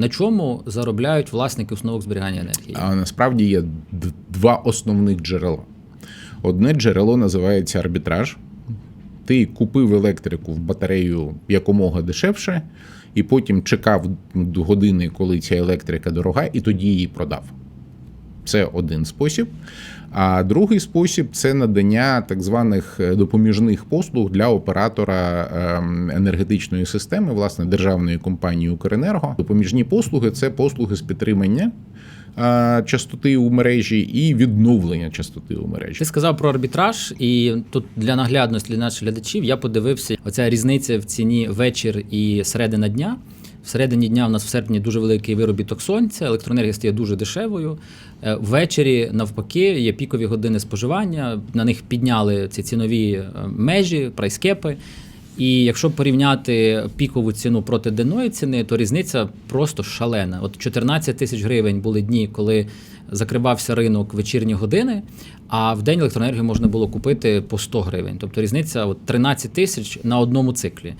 На чому заробляють власники установок зберігання енергії? А насправді є два основних джерела. Одне джерело називається арбітраж. Ти купив електрику в батарею якомога дешевше, і потім чекав години, коли ця електрика дорога, і тоді її продав. Це один спосіб. А другий спосіб це надання так званих е, допоміжних послуг для оператора ем, енергетичної системи, власне, державної компанії Укренерго. Допоміжні послуги це послуги з підтримання е, частоти у мережі і відновлення частоти у мережі. Ти сказав про арбітраж, і тут для наглядності для наших глядачів я подивився оця різниця в ціні вечір і середина дня. Всередині дня у нас в серпні дуже великий виробіток сонця, електроенергія стає дуже дешевою. Е, Ввечері, навпаки, є пікові години споживання. На них підняли ці цінові е, межі, прайскепи. І якщо порівняти пікову ціну проти денної ціни, то різниця просто шалена. От 14 тисяч гривень були дні, коли закривався ринок вечірні години, а в день електроенергію можна було купити по 100 гривень. Тобто різниця от 13 тисяч на одному циклі.